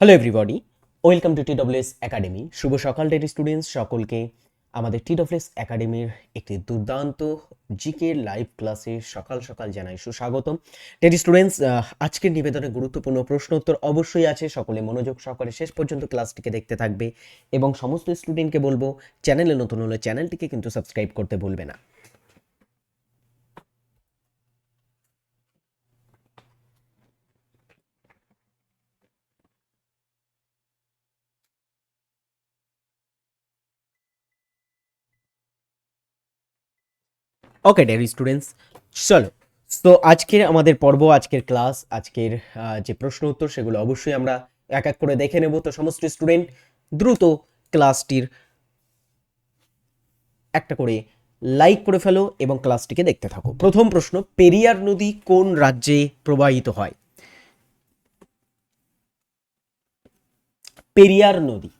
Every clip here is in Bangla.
Hello everybody welcome to T TWS academy শুভ সকাল ডেটি স্টুডেন্টস সকলকে আমাদের টি টিডব্লিউএস একাডেমির একটি দুর্দান্ত জিকে লাইভ ক্লাসে সকাল সকাল জানাই সুস্বাগতম। ডেটি স্টুডেন্টস আজকের নিবেদনে গুরুত্বপূর্ণ প্রশ্ন উত্তর অবশ্যই আছে। সকলে মনোযোগ সহকারে শেষ পর্যন্ত ক্লাসটিকে দেখতে থাকবে এবং সমস্ত স্টুডেন্টকে বলব চ্যানেলে নতুন হলে চ্যানেলটিকে কিন্তু সাবস্ক্রাইব করতে ভুলবে না। ওকে ডেয়ারি স্টুডেন্টস চলো। তো আজকের আমাদের পর্ব, আজকের ক্লাস আজকের যে প্রশ্ন উত্তর, সেগুলো অবশ্যই আমরা এক এক করে দেখে নেব। তো সমস্ত স্টুডেন্ট দ্রুত ক্লাসটির একটা করে লাইক করে ফেলো এবং ক্লাসটিকে দেখতে থাকো। প্রথম প্রশ্ন, পেরিয়ার নদী কোন রাজ্যে প্রবাহিত হয়? পেরিয়ার নদী।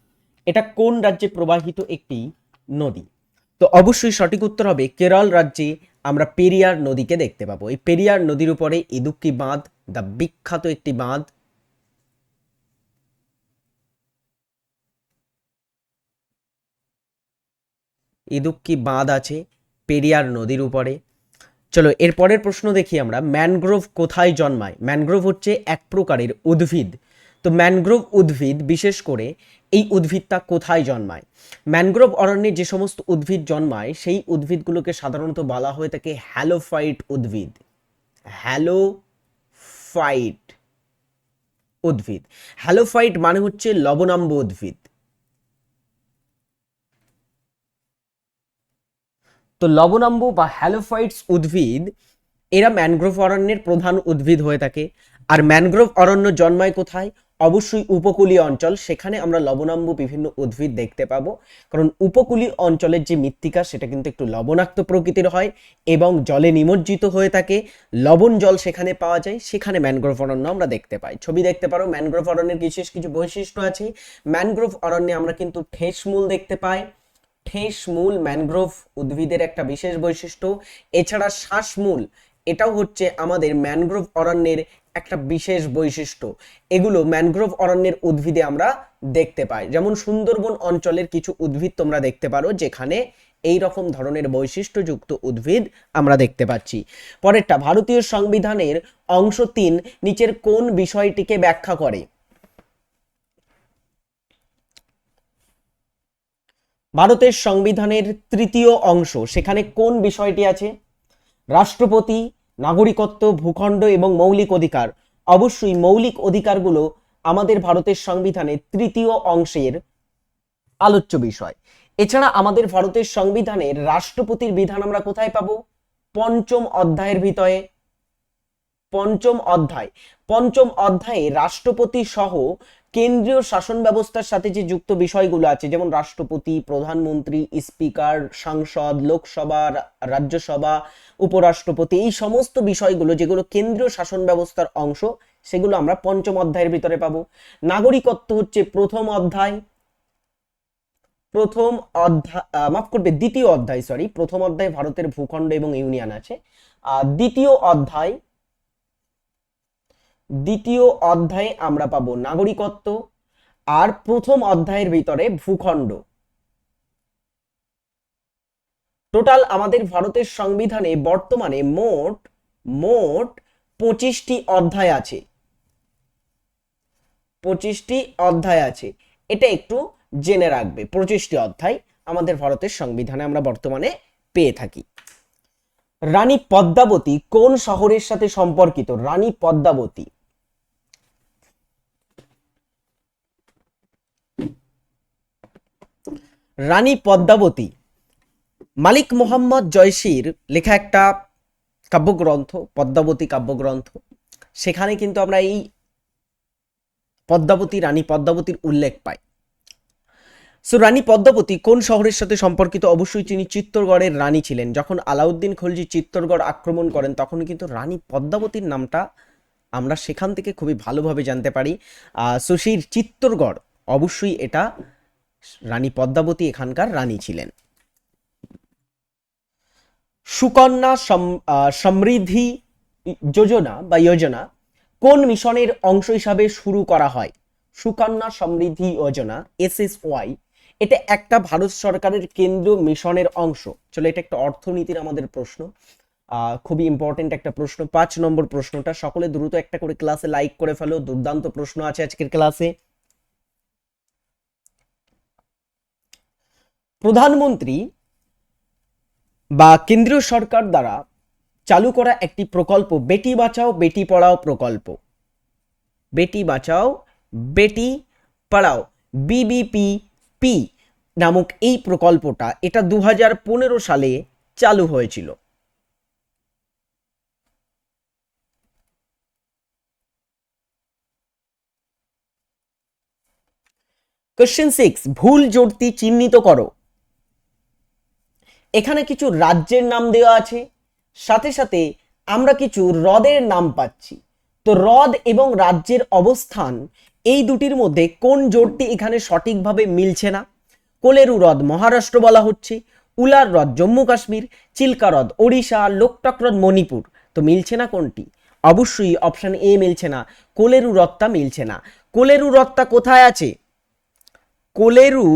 এটা কোন রাজ্যে প্রবাহিত একটি নদী? তো অবশ্যই সঠিক উত্তর হবে কেরল রাজ্যে আমরা পেরিয়ার নদীকে দেখতে পাবো। এই পেরিয়ার নদীর উপরে ইদুক্কি বাঁধ, দ্য বিখ্যাত একটি বাঁধ। ইদুক্কি বাঁধ আছে পেরিয়ার নদীর উপরে। চলো এর পরের প্রশ্ন দেখি আমরা, ম্যানগ্রোভ কোথায় জন্মায়? ম্যানগ্রোভ হচ্ছে এক প্রকারের উদ্ভিদ। তো ম্যানগ্রোভ উদ্ভিদ, বিশেষ করে এই উদ্ভিদটা কোথায় জন্মায়? ম্যানগ্রোভ অরণ্যে যে সমস্ত উদ্ভিদ জন্মায়, সেই উদ্ভিদগুলোকে সাধারণত বলা হয়ে থাকে হ্যালোফাইট উদ্ভিদ। হ্যালোফাইট উদ্ভিদ। হ্যালোফাইট মানে হচ্ছে লবণাম্ব উদ্ভিদ। তো লবণাম্ব বা হ্যালোফাইটস উদ্ভিদ, এরা ম্যানগ্রোভ অরণ্যের প্রধান উদ্ভিদ হয়ে থাকে। আর ম্যানগ্রোভ অরণ্য জন্মায় কোথায়? অবশ্যই উপকূলীয় অঞ্চল, সেখানে আমরা লবণাম্ব বিভিন্ন উদ্ভিদ দেখতে পাবো। কারণ উপকূলীয় অঞ্চলের যে মৃত্তিকা, সেটা কিন্তু একটু লবণাক্ত প্রকৃতির হয় এবং জলে নিমজ্জিত হয়ে থাকে। লবণ জল সেখানে পাওয়া যায়, সেখানে ম্যানগ্রোভ অরণ্য আমরা দেখতে পাই। ছবি দেখতে পারো, ম্যানগ্রোভ অরণ্যের বিশেষ কিছু বৈশিষ্ট্য আছে। ম্যানগ্রোভ অরণ্যে আমরা কিন্তু ঠেসমূল দেখতে পাই। ঠেসমূল ম্যানগ্রোভ উদ্ভিদের একটা বিশেষ বৈশিষ্ট্য। এছাড়া শ্বাসমূল, এটাও হচ্ছে আমাদের ম্যানগ্রোভ অরণ্যের একটা বিশেষ বৈশিষ্ট্য। এগুলো ম্যানগ্রোভ অরণ্যের উদ্ভিদে আমরা দেখতে পাই। যেমন সুন্দরবন অঞ্চলের কিছু উদ্ভিদ তোমরা দেখতে পারো, যেখানে এই রকম ধরনের বৈশিষ্ট্যযুক্ত উদ্ভিদ আমরা দেখতে পাচ্ছি। পরেরটা, ভারতীয় সংবিধানের অংশ তিন, নিচের কোন বিষয়টিকে ব্যাখ্যা করে? ভারতের সংবিধানের তৃতীয় অংশ, সেখানে কোন বিষয়টি আছে? রাষ্ট্রপতি নাগরিকত্ব, ভূখণ্ড এবং মৌলিক অধিকার। অবশ্যই মৌলিক অধিকারগুলো আমাদের ভারতের সংবিধানের তৃতীয় অংশের আলোচ্য বিষয়। এছাড়া আমাদের ভারতের সংবিধানের রাষ্ট্রপতির বিধান আমরা কোথায় পাবো? পঞ্চম অধ্যায়ের ভিতরে। পঞ্চম অধ্যায়। পঞ্চম অধ্যায়ে রাষ্ট্রপতি সহ কেন্দ্রীয় শাসন ব্যবস্থার সাথে যে যুক্ত বিষয়গুলো আছে যেমন রাষ্ট্রপতি প্রধানমন্ত্রী স্পিকার সাংসদ লোকসভা রাজ্যসভা উপরাষ্ট্রপতি এই সমস্ত বিষয়গুলো যেগুলো কেন্দ্রীয় শাসন ব্যবস্থার অংশ সেগুলো আমরা পঞ্চম অধ্যায়ের ভিতরে পাবো। নাগরিকত্ব হচ্ছে প্রথম অধ্যায়। প্রথম অধ্যায় মাফ করবে দ্বিতীয় অধ্যায় সরি প্রথম অধ্যায় ভারতের ভূখণ্ড এবং ইউনিয়ন আছে। আহ, দ্বিতীয় অধ্যায় দ্বিতীয় অধ্যায়ে আমরা পাবো নাগরিকত্ব, আর প্রথম অধ্যায়ের ভিতরে ভূখণ্ড। টোটাল আমাদের ভারতের সংবিধানে বর্তমানে মোট মোট পঁচিশটি অধ্যায় আছে। পঁচিশটি অধ্যায় আছে। এটা একটু জেনে রাখবে, পঁচিশটি অধ্যায় আমাদের ভারতের সংবিধানে আমরা বর্তমানে পেয়ে থাকি। রানী পদ্মাবতী কোন শহরের সাথে সম্পর্কিত? রানী পদ্মাবতী। রানী পদ্মাবতী। মালিক মোহাম্মদ জয়সির লেখা একটা কাব্যগ্রন্থ, পদ্মাবতী কাব্যগ্রন্থ। সেখানে কিন্তু আমরা এই পদ্মাবতী, রানী পদ্মাবতীর উল্লেখ পাই। সো রানী পদ্মাবতী কোন শহরের সাথে সম্পর্কিত? অবশ্যই তিনি চিত্তরগড়ের রানী ছিলেন। যখন আলাউদ্দিন খলজি চিত্তরগড় আক্রমণ করেন, তখন কিন্তু রানী পদ্মাবতীর নামটা আমরা সেখান থেকে খুবই ভালোভাবে জানতে পারি। সো সেই চিত্তরগড়, অবশ্যই এটা রানী পদ্মাবতী এখানকার রানী ছিলেন। সুকন্যা সমৃদ্ধি যোজনা বা যোজনা কোন মিশনের অংশ হিসাবে শুরু করা হয়? সুকন্যা সমৃদ্ধি যোজনা এসএসওয়াই এটা একটা ভারত সরকারের কেন্দ্রীয় মিশনের অংশ। চলো, এটা একটা অর্থনীতির আমাদের প্রশ্ন। খুবই ইম্পর্টেন্ট একটা প্রশ্ন। পাঁচ নম্বর প্রশ্নটা, সকলে দ্রুত একটা করে ক্লাসে লাইক করে ফেলো। দুর্দান্ত প্রশ্ন আছে আজকের ক্লাসে প্রধানমন্ত্রী বা কেন্দ্রীয় সরকার দ্বারা চালু করা একটি প্রকল্প, বেটি বাঁচাও, বেটি পড়াও প্রকল্প। বেটি বাঁচাও, বেটি পড়াও বিবিপিপি নামক এই প্রকল্পটা এটা দু হাজার পনেরো সালে চালু হয়েছিল। কোশ্চেন সিক্স ভুল জোড়তি চিহ্নিত করো। এখানে কিছু রাজ্যের নাম দেওয়া আছে, সাথে সাথে আমরা কিছু হ্রদের নাম পাচ্ছি। তো হ্রদ এবং রাজ্যের অবস্থান, এই দুটির মধ্যে কোন জোটটি এখানে সঠিকভাবে মিলছে না? কোলেরু হ্রদ মহারাষ্ট্র বলা হচ্ছে, উলার হ্রদ জম্মু কাশ্মীর, চিল্কা হ্রদ ওড়িশা, লোকটক হ্রদ মণিপুর। তো মিলছে না কোনটি? অবশ্যই অপশান এ মিলছে না, কোলেরু হ্রদটা মিলছে না। কোলেরু হ্রদটা কোথায় আছে? কোলেরু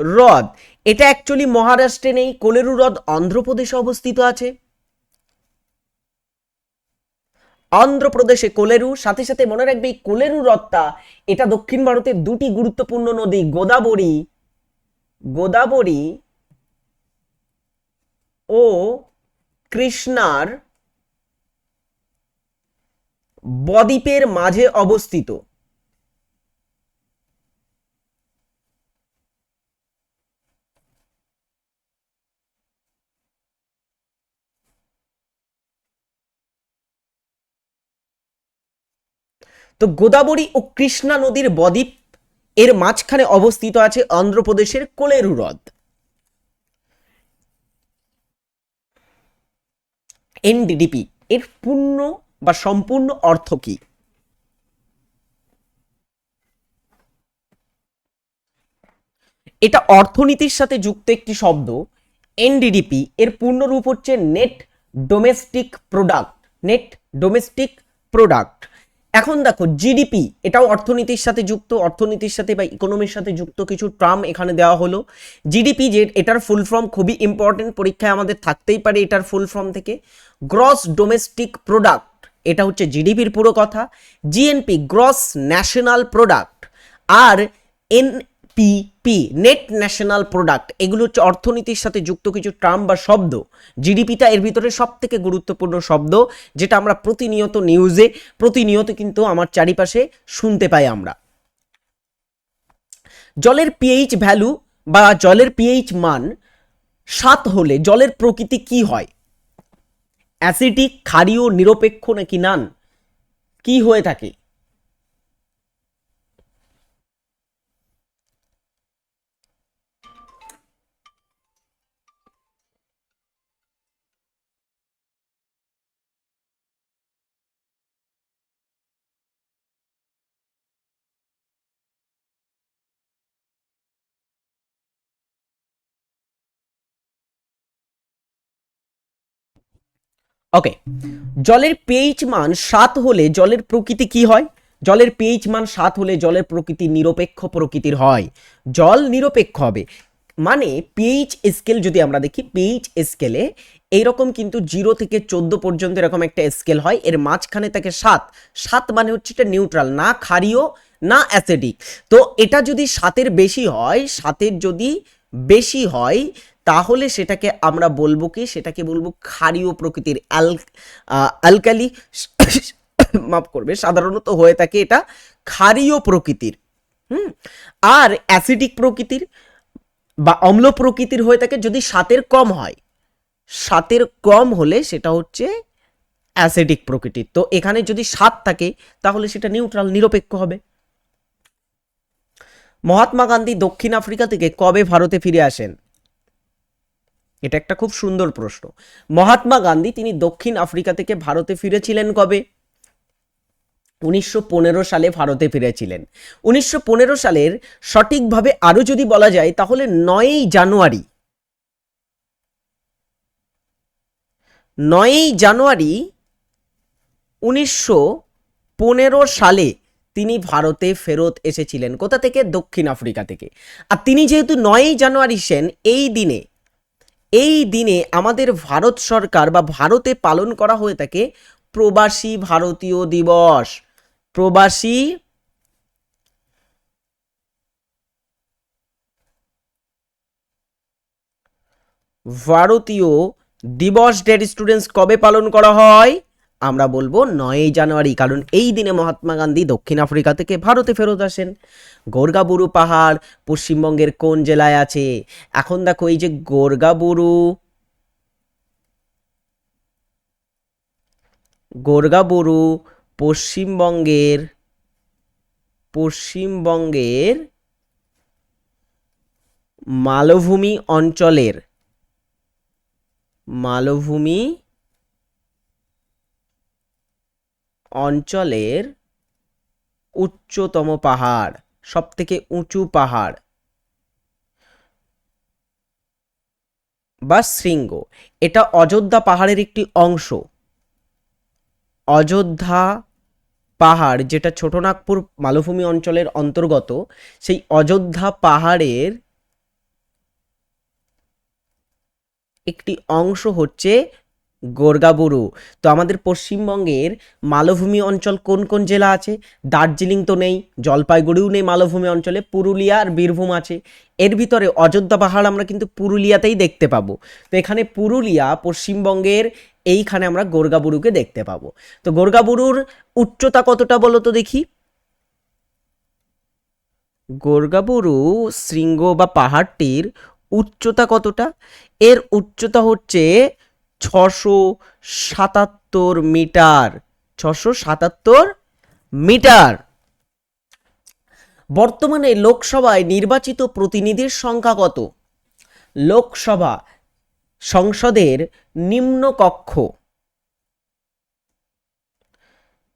হ্রদ। এটা অ্যাকচুয়ালি মহারাষ্ট্রে নেই, কোলেরু হ্রদ অন্ধ্রপ্রদেশে অবস্থিত আছে। অন্ধ্রপ্রদেশে কোলেরু, সাথে সাথে মনে রাখবে এই কোলেরু হ্রদটা, এটা দক্ষিণ ভারতের দুটি গুরুত্বপূর্ণ নদী, গোদাবরী গোদাবরী ও কৃষ্ণার বদ্বীপের মাঝে অবস্থিত। তো গোদাবরী ও কৃষ্ণা নদীর বদ্বীপ এর মাঝখানে অবস্থিত আছে অন্ধ্রপ্রদেশের কোলেরু হ্রদ। এনডিডিপি এর পূর্ণ বা সম্পূর্ণ অর্থ কি? এটা অর্থনীতির সাথে যুক্ত একটি শব্দ। এনডিডিপি এর পূর্ণ রূপ হচ্ছে net domestic product, net domestic product. এখন দেখো জিডিপি এটাও অর্থনীতির সাথে যুক্ত, অর্থনীতির সাথে বা ইকোনমির সাথে যুক্ত কিছু টার্ম এখানে দেওয়া হলো। জিডিপি যে, এটার ফুল ফর্ম খুবই ইম্পর্টেন্ট পরীক্ষায় আমাদের থাকতেই পারে এটার ফুল ফর্ম থেকে। গ্রস ডোমেস্টিক প্রোডাক্ট এটা হচ্ছে জিডিপির পুরো কথা। জিএনপি গ্রস ন্যাশনাল প্রোডাক্ট আর এনপিপি নেট ন্যাশনাল প্রোডাক্ট এগুলো হচ্ছে অর্থনীতির সাথে যুক্ত কিছু টার্ম বা শব্দ। জিডিপিটা এর ভিতরে সব থেকে গুরুত্বপূর্ণ শব্দ, যেটা আমরা প্রতিনিয়ত নিউজে প্রতিনিয়ত কিন্তু আমার চারিপাশে শুনতে পাই আমরা। জলের পিএইচ ভ্যালু বা জলের পিএইচ মান সাত হলে জলের প্রকৃতি কি হয়? অ্যাসিডিক ক্ষারীয়, নিরপেক্ষ নাকি নান কি হয়ে থাকে? ওকে জলের পিএইচ মান সাত হলে জলের প্রকৃতি কি হয়? জলের পিএইচ মান সাত হলে জলের প্রকৃতি নিরপেক্ষ প্রকৃতির হয়। জল নিরপেক্ষ হবে। মানে পিএইচ স্কেল যদি আমরা দেখি পিএইচ স্কেলে এইরকম কিন্তু জিরো থেকে চোদ্দ পর্যন্ত এরকম একটা স্কেল হয়। এর মাঝখানে থাকে সাত। সাত মানে হচ্ছে এটা নিউট্রাল না ক্ষারীয়, না অ্যাসিডিক তো এটা যদি সাতের বেশি হয়, সাতের যদি বেশি হয় তাহলে সেটাকে আমরা বলব কি? সেটাকে বলব ক্ষারীয় প্রকৃতির অ্যাল অ্যালকালি মাফ করবে, সাধারণত হয়ে থাকে এটা ক্ষারীয় প্রকৃতির। হুম? আর অ্যাসিডিক প্রকৃতির বা অম্ল প্রকৃতির হয়ে থাকে যদি সাতের কম হয়। সাতের কম হলে সেটা হচ্ছে অ্যাসিডিক প্রকৃতির। তো এখানে যদি সাত থাকে, তাহলে সেটা নিউট্রাল, নিরপেক্ষ হবে। মহাত্মা গান্ধী দক্ষিণ আফ্রিকা থেকে কবে ভারতে ফিরে আসেন? এটা একটা খুব সুন্দর প্রশ্ন। মহাত্মা গান্ধী তিনি দক্ষিণ আফ্রিকা থেকে ভারতে ফিরেছিলেন কবে? উনিশশো পনেরো সালে ভারতে ফিরেছিলেন। উনিশশো পনেরো সালের সঠিকভাবে আরও যদি বলা যায়, তাহলে নয়ই জানুয়ারি নয়ই জানুয়ারি উনিশশো পনেরো সালে তিনি ভারতে ফেরত এসেছিলেন। কোথা থেকে? দক্ষিণ আফ্রিকা থেকে। আর তিনি যেহেতু নয়ই জানুয়ারি সেন, এই দিনে এই দিনে আমাদের ভারত সরকার বা ভারতে পালন করা হয়ে থাকে প্রবাসী ভারতীয় দিবস। প্রবাসী ভারতীয় দিবস ডেট স্টুডেন্টস কবে পালন করা হয়? আমরা বলব নয়ই জানুয়ারি, কারণ এই দিনে মহাত্মা গান্ধী দক্ষিণ আফ্রিকা থেকে ভারতে ফেরত আসেন। গোর্গাবুরু পাহাড় পশ্চিমবঙ্গের কোন জেলায় আছে? এখন দেখো এই যে গোর্গাবুরু গোর্গাবুরু পশ্চিমবঙ্গের পশ্চিমবঙ্গের মালভূমি অঞ্চলের, মালভূমি অঞ্চলের উচ্চতম পাহাড় সব থেকে উঁচু পাহাড় বা শৃঙ্গ। এটা অযোধ্যা পাহাড়ের একটি অংশ। অযোধ্যা পাহাড় যেটা ছোটনাগপুর মালভূমি অঞ্চলের অন্তর্গত, সেই অযোধ্যা পাহাড়ের একটি অংশ হচ্ছে গোর্গাবুরু। তো আমাদের পশ্চিমবঙ্গের মালভূমি অঞ্চল কোন কোন জেলা আছে? দার্জিলিং তো নেই, জলপাইগুড়িও নেই মালভূমি অঞ্চলে, পুরুলিয়া আর বীরভূম আছে। এর ভিতরে অযোধ্যা পাহাড় আমরা কিন্তু পুরুলিয়াতেই দেখতে পাবো। তো এখানে পুরুলিয়া পশ্চিমবঙ্গের এইখানে আমরা গোর্গাবুরুকে দেখতে পাবো। তো গোর্গাবুরুর উচ্চতা কতটা বলো তো দেখি? গোর্গাবুরু শৃঙ্গ বা পাহাড়টির উচ্চতা কতটা? এর উচ্চতা হচ্ছে ছশো সাতাত্তর মিটার, ছশো সাতাত্তর মিটার। বর্তমানে লোকসভায় নির্বাচিত প্রতিনিধির সংখ্যা কত? লোকসভা সংসদের নিম্ন কক্ষ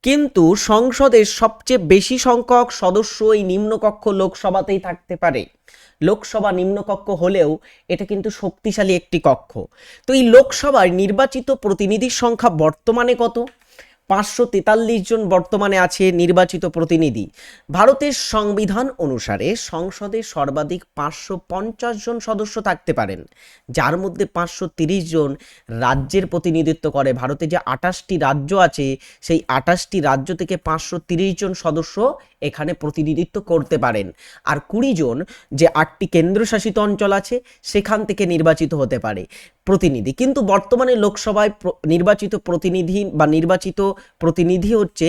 কিন্তু সংসদের সবচেয়ে বেশি সংখ্যক সদস্য এই নিম্নকক্ষ লোকসভাতেই থাকতে পারে। লোকসভা নিম্নকক্ষ হলেও এটা কিন্তু শক্তিশালী একটি কক্ষ। তো এই লোকসভার নির্বাচিত প্রতিনিধির সংখ্যা বর্তমানে কত? পাঁচশো তেতাল্লিশ জন বর্তমানে আছে নির্বাচিত প্রতিনিধি। ভারতের সংবিধান অনুসারে সংসদে সর্বাধিক পাঁচশো পঞ্চাশ জন সদস্য থাকতে পারেন। যার মধ্যে পাঁচশো তিরিশ জন রাজ্যের প্রতিনিধিত্ব করে। ভারতে যে আটাশটি রাজ্য আছে, সেই আটাশটি রাজ্য থেকে পাঁচশো তিরিশ জন সদস্য এখানে প্রতিনিধিত্ব করতে পারেন। আর কুড়ি জন যে আটটি কেন্দ্রশাসিত অঞ্চল আছে, সেখান থেকে নির্বাচিত হতে পারে। প্রতিনিধি। কিন্তু বর্তমানে লোকসভায় নির্বাচিত প্রতিনিধি বা নির্বাচিত প্রতিনিধি হচ্ছে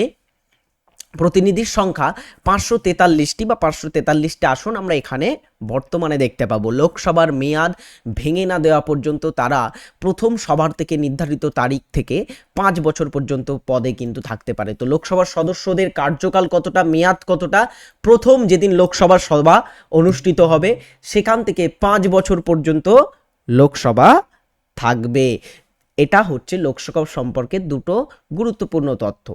প্রতিনিধির সংখ্যা পাঁচশো তেতাল্লিশটি বা পাঁচশো তেতাল্লিশটি আসন আমরা এখানে বর্তমানে দেখতে পাবো। লোকসভার মেয়াদ ভেঙে না দেওয়া পর্যন্ত তারা প্রথম সভার থেকে নির্ধারিত তারিখ থেকে পাঁচ বছর পর্যন্ত পদে কিন্তু থাকতে পারে। তো লোকসভার সদস্যদের কার্যকাল কতটা, মেয়াদ কতটা, প্রথম যেদিন লোকসভার সভা অনুষ্ঠিত হবে, সেখান থেকে পাঁচ বছর পর্যন্ত লোকসভা থাকবে। এটা হচ্ছে লোকসভা সম্পর্কে দুটো গুরুত্বপূর্ণ তথ্য।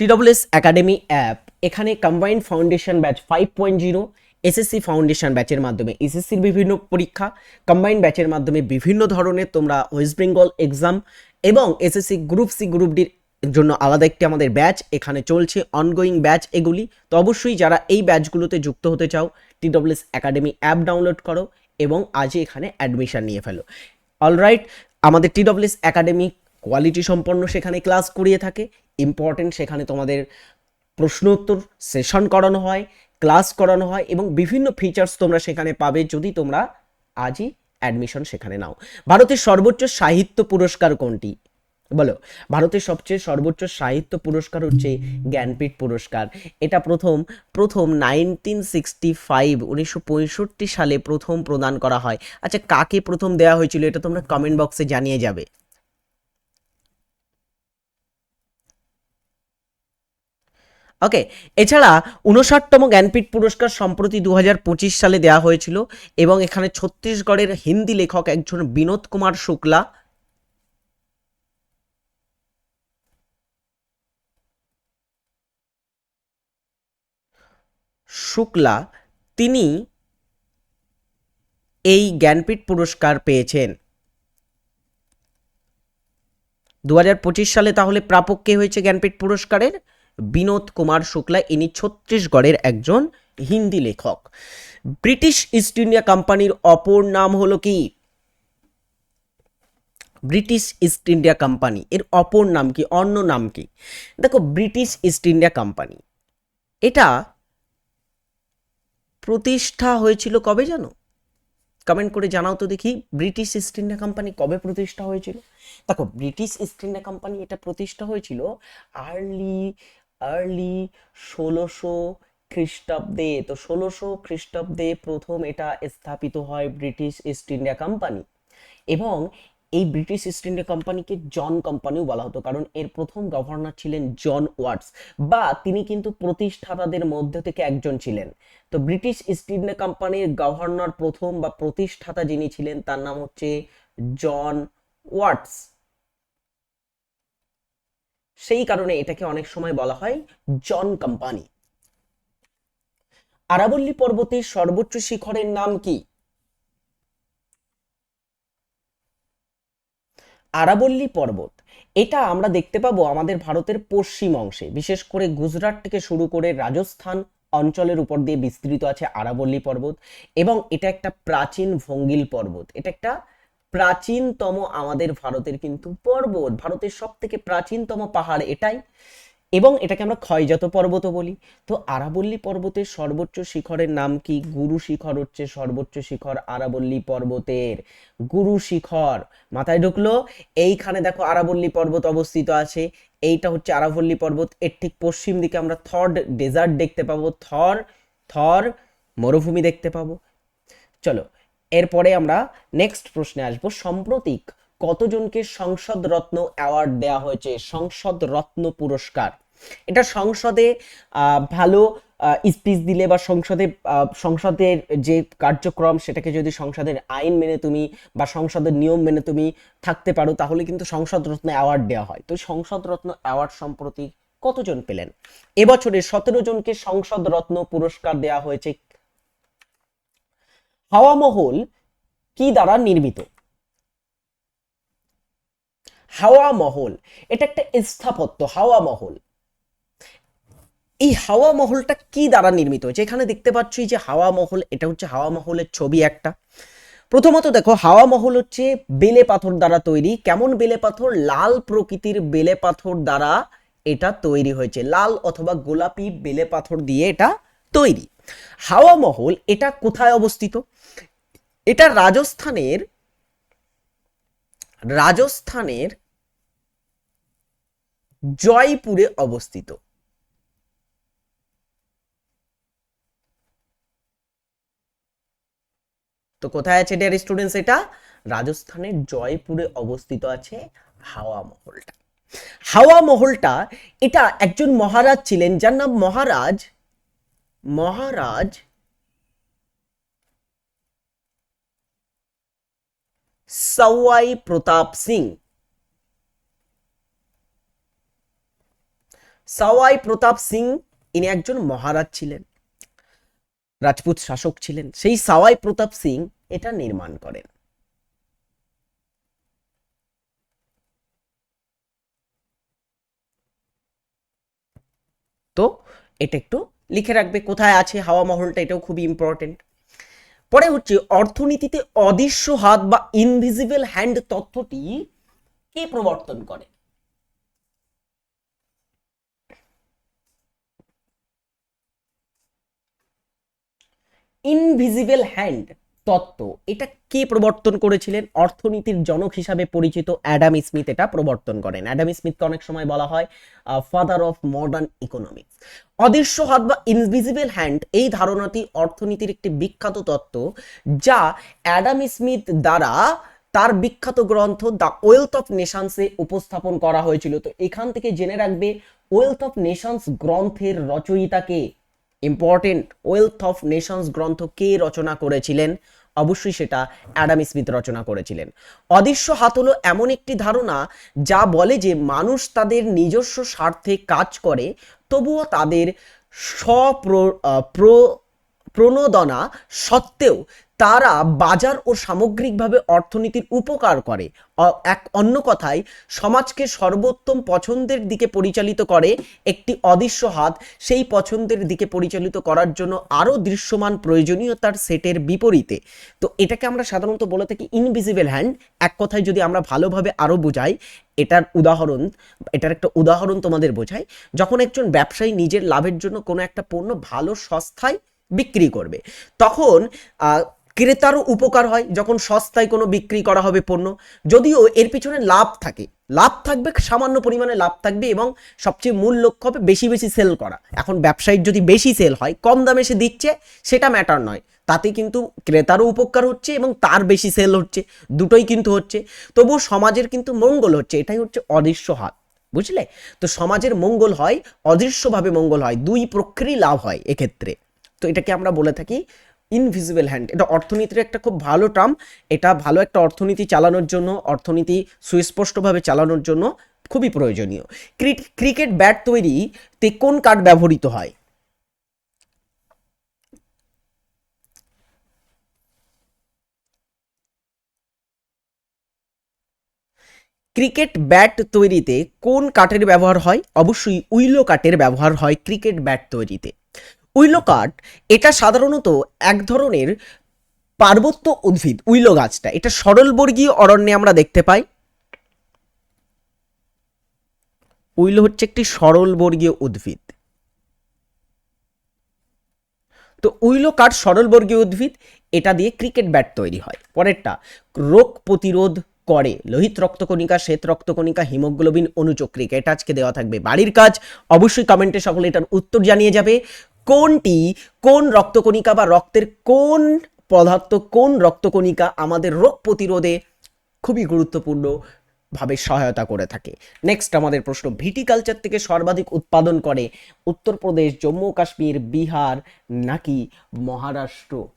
টিডব্লিউএস একাডেমি অ্যাপ এখানে combined foundation batch five point zero SSC foundation ব্যাচের মাধ্যমে এসএসসির বিভিন্ন পরীক্ষা কম্বাইন্ড ব্যাচের মাধ্যমে বিভিন্ন ধরনের তোমরা ওয়েস্ট বেঙ্গল এক্সাম এবং এসএসসি গ্রুপ সি গ্রুপ ডির জন্য আলাদা একটি আমাদের ব্যাচ এখানে চলছে অনগোয়িং ব্যাচ এগুলি। তো অবশ্যই যারা এই ব্যাচগুলোতে যুক্ত হতে চাও টিডব্লিউএস একাডেমি অ্যাপ ডাউনলোড করো এবং আজই এখানে অ্যাডমিশন নিয়ে ফেলো। অলরাইট আমাদের টিডব্লিউএস একাডেমি কোয়ালিটি সম্পন্ন সেখানে ক্লাস করিয়ে থাকে ইম্পর্টেন্ট সেখানে তোমাদের প্রশ্ন উত্তর সেশন করানো হয় ক্লাস করানো হয় এবং বিভিন্ন ফিচার্স তোমরা সেখানে পাবে যদি তোমরা আজই অ্যাডমিশন সেখানে নাও। ভারতের সর্বোচ্চ সাহিত্য পুরস্কার কোনটি? বলো। ভারতের সবচেয়ে সর্বোচ্চ সাহিত্য পুরস্কার হচ্ছে জ্ঞানপীঠ পুরস্কার। এটা প্রথম প্রথম নাইনটিন সিক্সটি ফাইভ উনিশশো পঁয়ষট্টি সালে প্রথম প্রদান করা হয়। আচ্ছা কাকে প্রথম দেওয়া হয়েছিল এটা তোমরা কমেন্ট বক্সে জানিয়ে যাবে। ওকে, এছাড়া উনষাটতম জ্ঞানপীঠ পুরস্কার সম্প্রতি দু হাজার পঁচিশ সালে দেওয়া হয়েছিল এবং এখানে ছত্তিশগড়ের হিন্দি লেখক একজন বিনোদ কুমার শুক্লা। শুক্লা, তিনি এই জ্ঞানপীঠ পুরস্কার পেয়েছেন। দু হাজার পঁচিশ সালে তাহলে প্রাপক কে হয়েছে জ্ঞানপীঠ পুরস্কারের? বিনোদ কুমার শুক্লা, ইনি ছত্তিশগড়ের একজন হিন্দি লেখক। ব্রিটিশ ইস্ট ইন্ডিয়া কোম্পানির অপর নাম হলো কি? British East India company. এর অপর নাম কি? অন্য নাম কি? দেখো, ব্রিটিশ ইস্ট ইন্ডিয়া কোম্পানি। এটা প্রতিষ্ঠা হয়েছিল কবে জানো? কমেন্ট করে জানাও তো দেখি, ব্রিটিশ ইস্ট ইন্ডিয়া কোম্পানি কবে প্রতিষ্ঠা হয়েছিল? দেখো, ব্রিটিশ ইস্ট ইন্ডিয়া কোম্পানি এটা প্রতিষ্ঠা হয়েছিল আর্লি আর্লি ষোলোশো খ্রিস্টাব্দে। তো ষোলোশো খ্রিস্টাব্দে প্রথম এটা স্থাপিত হয় ব্রিটিশ ইস্ট ইন্ডিয়া কোম্পানি। এবং এই ব্রিটিশ ইস্ট ইন্ডিয়া কোম্পানিকে জন কোম্পানিও বলা হতো, কারণ এর প্রথম গভর্নর ছিলেন জন ওয়াটস বা তিনি কিন্তু প্রতিষ্ঠাতাদের মধ্যে থেকে একজন ছিলেন। তো ব্রিটিশ ইস্ট ইন্ডিয়া কোম্পানির গভর্নর প্রথম বা প্রতিষ্ঠাতা যিনি ছিলেন, তার নাম হচ্ছে জন ওয়াটস। সেই কারণে এটাকে অনেক সময় বলা হয় জন কোম্পানি। আরাবল্লী পর্বতের সর্বোচ্চ শিখরের নাম কি? আরাবল্লী পর্বত। এটা আমরা দেখতে পাবো আমাদের ভারতের পশ্চিম অংশে। বিশেষ করে গুজরাট থেকে শুরু করে রাজস্থান অঞ্চলের উপর দিয়ে বিস্তৃত আছে আরাবল্লী পর্বত এবং এটা একটা প্রাচীন ভঙ্গিল পর্বত। এটা একটা প্রাচীনতম আমাদের ভারতের কিন্তু পর্বত, ভারতের সব থেকে প্রাচীনতম পাহাড় এটাই। এবং এটাকে আমরা ক্ষয়জাত পর্বতও বলি। তো আরাবল্লী পর্বতের সর্বোচ্চ শিখরের নাম কি? গুরু শিখর হচ্ছে সর্বোচ্চ শিখর আরাবল্লী পর্বতের। গুরু শিখর মাথায় ঢুকলো। এইখানে দেখো আরাবল্লী পর্বত অবস্থিত আছে। এইটা হচ্ছে আরাবল্লী পর্বত। এর ঠিক পশ্চিম দিকে আমরা থর্ড ডেজার্ট দেখতে পাবো। থর থর মরুভূমি দেখতে পাবো। চলো এরপরে আমরা নেক্সট প্রশ্নে আসব। সাম্প্রতিক কতজনকে সংসদ রত্ন অ্যাওয়ার্ড দেওয়া হয়েছে? সংসদ রত্ন পুরস্কার। এটা সংসদে ভালো স্পিচ দিলে বা সংসদে সংসদের যে কার্যক্রম, সেটাকে যদি সংসদের আইন মেনে তুমি বা সংসদের নিয়ম মেনে তুমি থাকতে পারো, তাহলে কিন্তু সংসদ রত্ন অ্যাওয়ার্ড দেওয়া হয়। তো সংসদ রত্ন অ্যাওয়ার্ড সম্প্রতি কতজন পেলেন? এবছরে সতেরো জনকে সংসদ রত্ন পুরস্কার দেওয়া হয়েছে। হাওয়া মহল কি দ্বারা নির্মিত? হাওয়া মহল, এটা একটা স্থাপত্য, হাওয়া মহল। এই হাওয়া মহলটা কি দ্বারা নির্মিত হয়েছে? এখানে দেখতে পাচ্ছ যে হাওয়া মহল, এটা হচ্ছে হাওয়া মহলের ছবি একটা। প্রথমত দেখো, হাওয়া মহল হচ্ছে বেলে পাথর দ্বারা তৈরি। কেমন বেলে পাথর? লাল প্রকৃতির বেলে পাথর দ্বারা এটা তৈরি হয়েছে। লাল অথবা গোলাপি বেলে পাথর দিয়ে এটা তৈরি। হাওয়া মহল এটা কোথায় অবস্থিত? এটা রাজস্থানের রাজস্থানের জয়পুরে অবস্থিত। তো কোথায় আছে ডিয়ার স্টুডেন্টস এটা? রাজস্থানের জয়পুরে অবস্থিত আছে হাওয়া মহলটা। হাওয়া মহলটা, এটা একজন মহারাজ ছিলেন, যার নাম মহারাজ মহারাজ? সওয়াই প্রতাপ সিং। সওয়াই প্রতাপ সিং, ইনি একজন মহারাজ ছিলেন, রাজপুত শাসক ছিলেন। সেই সাওয়াই প্রতাপ সিং এটা নির্মাণ করেন। তো এটা একটু লিখে রাখবে, কোথায় আছে, হাওয়া মহলটা, এটাও খুবই ইম্পর্টেন্ট পরে হচ্ছে, অর্থনীতিতে অদৃশ্য হাত বা ইনভিজিবল হ্যান্ড তথ্যটি কে প্রবর্তন করে? ইনভিজিবল হ্যান্ড তত্ত্ব। এটা কে প্রবর্তন করেছিলেন? অর্থনীতির জনক হিসাবে পরিচিত অ্যাডাম স্মিথ। এটা প্রবর্তন করেন। অ্যাডাম স্মিথকে অনেক সময় বলা হয় ফাদার অফ মডার্ন ইকোনমিক্স অদৃশ্য হাত বা ইনভিজিবল হ্যান্ড এই ধারণাটি অর্থনীতির একটি বিখ্যাত তত্ত্ব, যা অ্যাডাম স্মিথ দ্বারা তার বিখ্যাত গ্রন্থ দ্য ওয়েলথ অফ নেশনসে উপস্থাপন করা হয়েছিল। তো এখান থেকে জেনে রাখবে, ওয়েলথ অফ নেশনস গ্রন্থের রচয়িতাকে ইম্পর্টেন্ট ওয়েলথ অফ নেশনস গ্রন্থ কে রচনা করেছিলেন? অবশ্যই সেটা অ্যাডাম স্মিথ রচনা করেছিলেন। অদৃশ্য হাত হলো এমন একটি ধারণা যা বলে যে মানুষ তাদের নিজস্ব স্বার্থে কাজ করে, তবুও তাদের স্বপ্র প্র- প্রণোদনা সত্ত্বেও তারা বাজার ও সামগ্রিকভাবে অর্থনীতির উপকার করে। এক অন্য কথায়, সমাজকে সর্বোত্তম পছন্দের দিকে পরিচালিত করে একটি অদৃশ্য হাত। সেই পছন্দের দিকে পরিচালিত করার জন্য আরও দৃশ্যমান প্রয়োজনীয়তার সেটের বিপরীতে। তো এটাকে আমরা সাধারণত বলে থাকি ইনভিজিবল হ্যান্ড এক কথায় যদি আমরা ভালোভাবে আরও বোঝাই, এটার উদাহরণ, এটার একটা উদাহরণ তোমাদের বোঝাই, যখন একজন ব্যবসায়ী নিজের লাভের জন্য কোনো একটা পণ্য ভালো সস্তায় বিক্রি করবে, তখন ক্রেতারও উপকার হয় যখন সস্তায় কোনো বিক্রি করা হবে পণ্য। যদিও এর পিছনে লাভ থাকে। লাভ থাকবে, সামান্য পরিমাণে লাভ থাকবে এবং সবচেয়ে মূল লক্ষ্য হবে বেশি বেশি সেল করা। এখন ব্যবসায়ীর যদি বেশি সেল হয়, কম দামে সে দিচ্ছে, সেটা ম্যাটার নয়। তাতে কিন্তু ক্রেতারও উপকার হচ্ছে এবং তার বেশি সেল হচ্ছে। দুটোই কিন্তু হচ্ছে। তবু সমাজের কিন্তু মঙ্গল হচ্ছে, এটাই হচ্ছে অদৃশ্য হাত। বুঝলে? তো সমাজের মঙ্গল হয়, অদৃশ্যভাবে মঙ্গল হয়, দুই প্রক্রিয়া লাভ হয় এক্ষেত্রে। তো এটাকে আমরা বলে থাকি ইনভিজিবল হ্যান্ড এটা অর্থনীতির একটা খুব ভালো টার্ম এটা ভালো একটা অর্থনীতি চালানোর জন্য, অর্থনীতি সুস্পষ্টভাবে চালানোর জন্য খুবই প্রয়োজনীয়। ক্রিক- ক্রিকেট ব্যাট তৈরিতে কোন কাঠ ব্যবহৃত হয়? ক্রিকেট ব্যাট তৈরিতে কোন কাঠের ব্যবহার হয়? অবশ্যই উইলো কাঠের ব্যবহার হয় ক্রিকেট ব্যাট তৈরিতে। উইলো কাঠ, এটা সাধারণত এক ধরনের পার্বত্য উদ্ভিদ, উইলো গাছটা। এটা সরলবর্গীয় অরণ্যে আমরা দেখতে পাই। উইলো হচ্ছে একটি সরলবর্গীয় উদ্ভিদ। তো উইলো কাঠ সরলবর্গীয় উদ্ভিদ, এটা দিয়ে ক্রিকেট ব্যাট তৈরি হয়। পরেরটা, রোগ প্রতিরোধ করে। লোহিত রক্তকণিকা, শ্বেত রক্তকণিকা, হিমোগ্লোবিন অনুচক্রিকা, এটা আজকে দেওয়া থাকবে। বাড়ির কাজ, অবশ্যই কমেন্টে সকলে এটার উত্তর জানিয়ে যাবে। কোনটি, কোন রক্তকণিকা বা রক্তের কোন পদার্থ, কোন রক্তকণিকা আমাদের রোগ প্রতিরোধে খুবই গুরুত্বপূর্ণ ভাবে সহায়তা করে থাকে? নেক্সট আমাদের প্রশ্ন, ভিটিকালচার থেকে সর্বাধিক উৎপাদন করে উত্তরপ্রদেশ, জম্মু কাশ্মীর, বিহার নাকি মহারাষ্ট্র?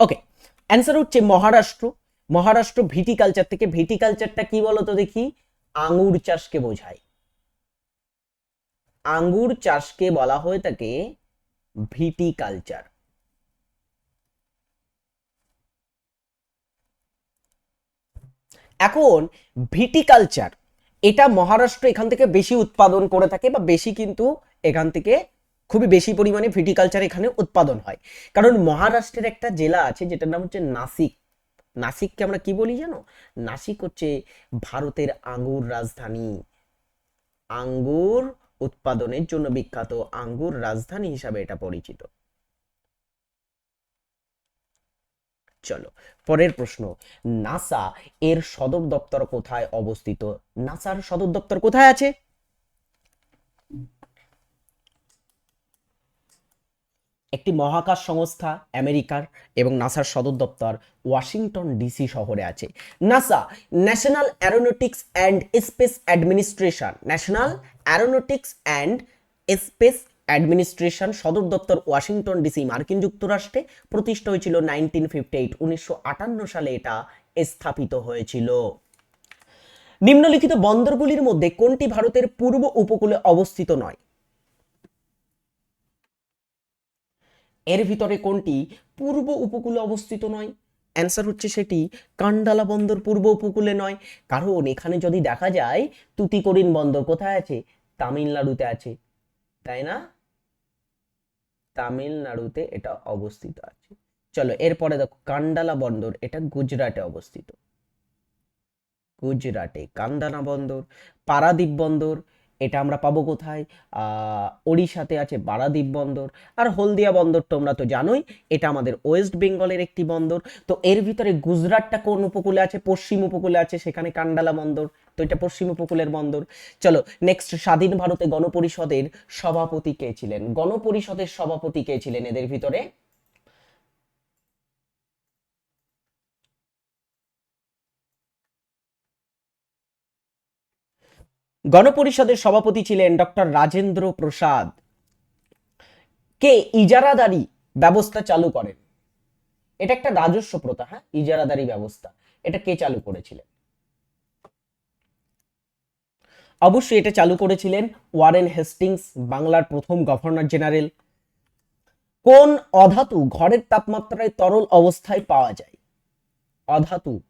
ওকে অ্যান্সার হচ্ছে মহারাষ্ট্র। মহারাষ্ট্র ভিটিকালচার থেকে ভিটিকালচারটা কি বলতো দেখি? আঙ্গুর চাষকে বোঝায়। আঙ্গুর চাষকে বলা হয়ে থাকে ভিটিকালচার এখন ভিটিকালচার এটা মহারাষ্ট্র এখান থেকে বেশি উৎপাদন করে থাকে বা বেশি কিন্তু এখান থেকে খুবই বেশি পরিমাণে ভিটিকালচার এখানে উৎপাদন হয়। কারণ মহারাষ্ট্রের একটা জেলা আছে, যেটার নাম হচ্ছে নাসিক। নাসিককে আমরা কি বলি জানো? নাসিক হচ্ছে ভারতের আঙ্গুর রাজধানী। আঙ্গুর উৎপাদনের জন্য বিখ্যাত আঙ্গুর রাজধানী হিসাবে এটা পরিচিত। চলো, পরের প্রশ্ন। নাসা এর সদর দপ্তর কোথায় অবস্থিত? নাসার সদর দপ্তর কোথায় আছে? একটি মহাকাশ সংস্থা আমেরিকার এবং নাসার সদর দপ্তর ওয়াশিংটন ডিসি শহরে আছে। NASA national aeronautics and space administration national aeronautics and space administration সদর দপ্তর ওয়াশিংটন ডিসি মার্কিন যুক্তরাষ্ট্রে প্রতিষ্ঠা হয়েছিল নাইনটিন ফিফটি এইট, উনিশশো আটান্ন সালে এটা স্থাপিত হয়েছিল। নিম্নলিখিত বন্দরগুলির মধ্যে কোনটি ভারতের পূর্ব উপকূলে অবস্থিত নয়? এর ভিতরে কোনটি? পূর্ব উপকূলে অবস্থিত নয়। অ্যান্সার হচ্ছে সেটি কান্ডালা বন্দর পূর্ব উপকূলে নয়। কারণ এখানে যদি দেখা যায়, তুতিকোরিন বন্দর কোথায় আছে? তামিলনাড়ুতে আছে। তাই না? তামিলনাড়ুতে এটা অবস্থিত আছে। চলো, এরপরে দেখো, কান্ডালা বন্দর, এটা গুজরাটে অবস্থিত। গুজরাটে কান্দানা বন্দর, পারাদ্বীপ বন্দর এটা আমরা পাবো কোথায়? ওড়িশাতে আছে বারাদ্বীপ বন্দর। আর হলদিয়া বন্দর তোমরা তো জানোই, এটা আমাদের ওয়েস্ট বেঙ্গলের একটি বন্দর। তো এর ভিতরে গুজরাটটা কোন উপকূলে আছে? পশ্চিম উপকূলে আছে, সেখানে কান্ডালা বন্দর। তো এটা পশ্চিম উপকূলের বন্দর। চলো নেক্সট স্বাধীন ভারতে গণপরিষদের সভাপতি কে ছিলেন? গণপরিষদের সভাপতি কে ছিলেন এদের ভিতরে? গণপরিষদের সভাপতি ছিলেন ডক্টর রাজেন্দ্র প্রসাদ। কে? ইজারাদারি ব্যবস্থা চালু করেন। এটা একটা রাজস্ব প্রথা হ্যাঁ? ইজারাদারি ব্যবস্থা। এটা কে চালু করেছিলেন? অবশ্যই এটা চালু করেছিলেন ওয়ারেন হেস্টিংস, বাংলার প্রথম গভর্নর জেনারেল। কোন অধাতু ঘরের তাপমাত্রায় তরল অবস্থায় পাওয়া যায়? অধাতু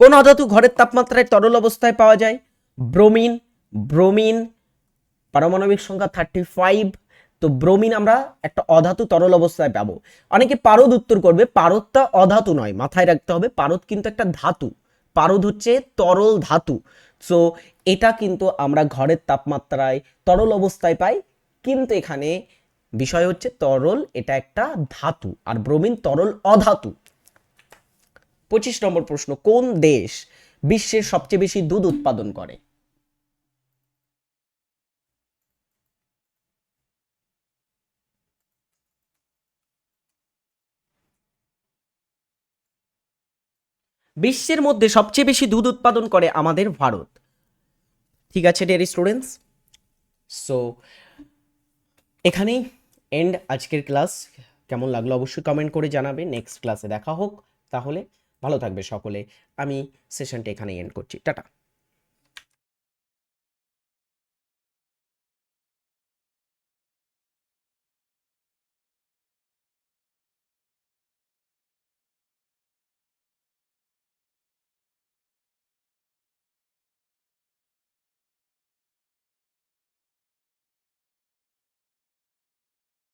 কোন অধাতু ঘরের তাপমাত্রায় তরল অবস্থায় পাওয়া যায়? ব্রোমিন ব্রোমিন, পারমাণবিক সংখ্যা থার্টি ফাইভ তো ব্রোমিন আমরা একটা অধাতু তরল অবস্থায় পাবো। অনেকে পারদ উত্তর করবে, পারদটা অধাতু নয়, মাথায় রাখতে হবে, পারদ কিন্তু একটা ধাতু। পারদ হচ্ছে তরল ধাতু। সো এটা কিন্তু আমরা ঘরের তাপমাত্রায় তরল অবস্থায় পাই, কিন্তু এখানে বিষয় হচ্ছে তরল, এটা একটা ধাতু। আর ব্রোমিন তরল অধাতু। পঁচিশ নম্বর প্রশ্ন, কোন দেশ বিশ্বের সবচেয়ে বেশি দুধ উৎপাদন করে? বিশ্বের মধ্যে সবচেয়ে বেশি দুধ উৎপাদন করে আমাদের ভারত। ঠিক আছে ডিয়ার স্টুডেন্টস সো এখানেই এন্ড আজকের ক্লাস কেমন লাগল অবশ্যই কমেন্ট করে জানাবে। নেক্সট ক্লাসে দেখা হোক। তাহলে ভালো থাকবে সকলে। আমি সেশনটা এখানে এন্ড করছি। টাটা।